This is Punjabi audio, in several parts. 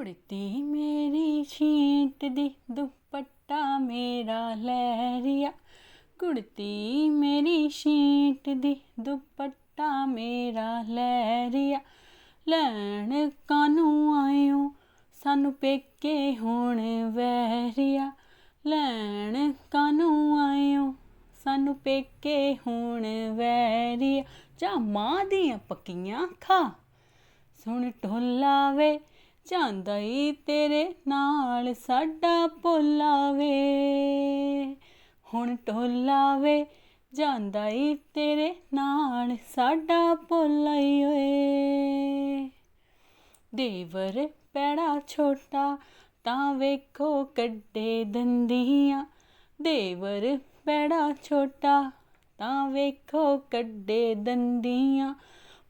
ਕੁੜਤੀ ਮੇਰੀ ਛੀਂਟ ਦੀ, ਦੁਪੱਟਾ ਮੇਰਾ ਲਹਿਰੀਆ। ਕੁੜਤੀ ਮੇਰੀ ਛੀਂਟ ਦੀ, ਦੁਪੱਟਾ ਮੇਰਾ ਲਹਿਰੀਆ। ਲੈਣ ਕਾਨੂੰ ਆਇਓ, ਸਾਨੂੰ ਪੇਕੇ ਹੁਣ ਵਹਿਰੀਆ। ਲੈਣ ਕਾਨੂੰ ਆਇਓ, ਸਾਨੂੰ ਪੇਕੇ ਹੁਣ ਵੈਰੀਆ ਜਾ ਮਾਂ ਦੀਆਂ ਪੱਕੀਆਂ ਖਾ ਸੁਣ ਢੋਲਾ ਵੇ ਜਾਂਦਾ ਈ ਤੇਰੇ ਨਾਲ ਸਾਡਾ ਭੋਲਾ ਵੇ ਹੁਣ ਢੋਲਾ ਵੇ ਜਾਂਦਾ ਈ ਤੇਰੇ ਨਾਲ ਸਾਡਾ ਭੋਲਾ ਈ ਓਏ। ਦੇਵਰ ਪੈੜਾ ਛੋਟਾ ਤਾਂ ਵੇਖੋ ਕੱਢੇ ਦੰਦੀਆਂ। ਦੇਵਰ ਪੈੜਾ ਛੋਟਾ ਤਾਂ ਵੇਖੋ ਕੱਢੇ ਦੰਦੀਆਂ।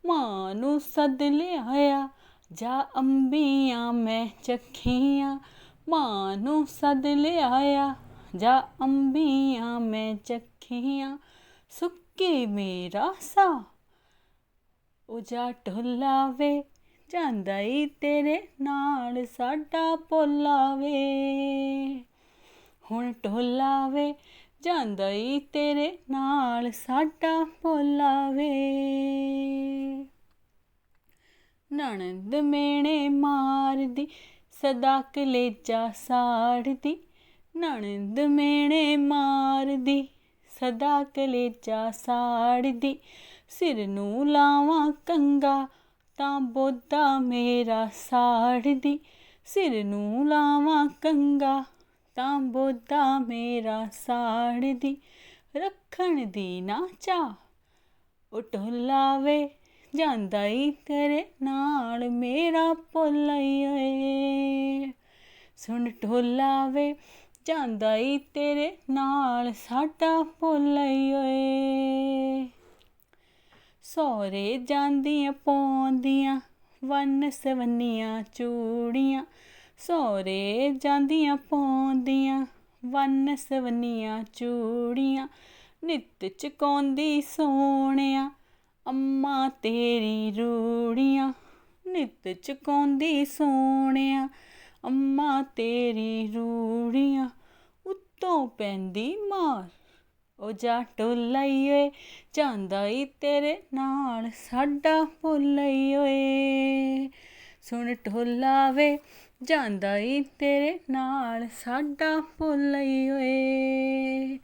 ਮਾਂ ਨੂੰ ਸੱਦ ਲਿਆਇਆ ਜਾ ਅੰਬੀਆਂ ਮੈਂ ਚੱਖੀਆਂ ਮਾਂ ਨੂੰ ਸਦ ਲਿਆਇਆ। ਜਾ ਅੰਬੀਆਂ ਮੈਂ ਚੱਖੀਆਂ, ਸੁੱਕੇ ਮੇਰਾ ਸਾ। ਉਹ ਜਾ ਢੁਲਾਵੇ, ਜਾਂਦਾ ਈ ਤੇਰੇ ਨਾਲ ਸਾਡਾ ਭੋਲਾ ਵੇ ਹੁਣ ਢੋਲਾ ਵੇ ਜਾਂਦਾ ਈ ਤੇਰੇ ਨਾਲ ਸਾਡਾ ਭੋਲਾ ਵੇ ਨਣਦ ਮੇਣੇ ਮਾਰਦੀ, ਸਦਾ ਕਲੇਜਾ ਸਾੜਦੀ। ਨਣਦ ਮੇਣੇ ਮਾਰਦੀ, ਸਦਾ ਕਲੇਜਾ ਸਾੜਦੀ। ਸਿਰ ਨੂੰ ਲਾਵਾਂ ਕੰਗਾ, ਤਾਂ ਬੋਦਾ ਮੇਰਾ ਸਾੜਦੀ। ਸਿਰ ਨੂੰ ਲਾਵਾਂ ਕੰਗਾ, ਤਾਂ ਬੋਦਾ ਮੇਰਾ ਸਾੜਦੀ। ਰੱਖਣ ਦੀ ਨਾ ਚਾ ਉਹ ਜਾਂਦਾ ਈ ਤੇਰੇ ਨਾਲ ਮੇਰਾ ਭੋਲਈ ਓਏ ਸੁਣ ਢੋਲਾਵੇ ਜਾਂਦਾ ਈ ਤੇਰੇ ਨਾਲ ਸਾਡਾ ਭੋਲਈ ਓਏ ਸੋਰੇ ਜਾਂਦੀਆਂ ਪੌਂਦੀਆਂ ਵੰਨ ਸਵੰਨੀਆਂ ਚੂੜੀਆਂ। ਸੋਰੇ ਜਾਂਦੀਆਂ ਪੌਂਦੀਆਂ ਵੰਨ ਸਵੰਨੀਆਂ ਚੂੜੀਆਂ। ਨਿੱਤ ਚਕਾਉਂਦੀ ਸੋਹਣਿਆ ਅੰਮਾ ਤੇਰੀ ਰੂੜੀਆਂ, ਨਿੱਤ ਚੁਕਾਉਂਦੀ ਸੋਹਣਿਆ। ਅੰਮਾ ਤੇਰੀ ਰੂੜੀਆਂ, ਉੱਤੋਂ ਪੈਂਦੀ ਮਾਰ। ਉਹ ਜਾ ਢੋਲਈ ਜਾਂਦਾ ਈ ਤੇਰੇ ਨਾਲ, ਸਾਡਾ ਭੁੱਲਈ ਓਏ। ਸੁਣ ਢੋਲਾ ਵੇ ਜਾਂਦਾ ਈ ਤੇਰੇ ਨਾਲ, ਸਾਡਾ ਭੁੱਲਈ ਓਏ।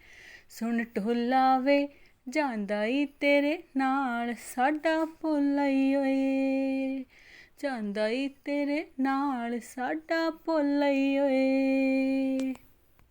ਸੁਣ ਢੋਲਾ ਵੇ ਜਾਂਦਾ ਈ ਤੇਰੇ ਨਾਲ ਸਾਡਾ ਭੁੱਲਈ ਓਏ। ਜਾਂਦਾ ਈ ਤੇਰੇ ਨਾਲ ਸਾਡਾ ਭੁੱਲਈ ਓਏ।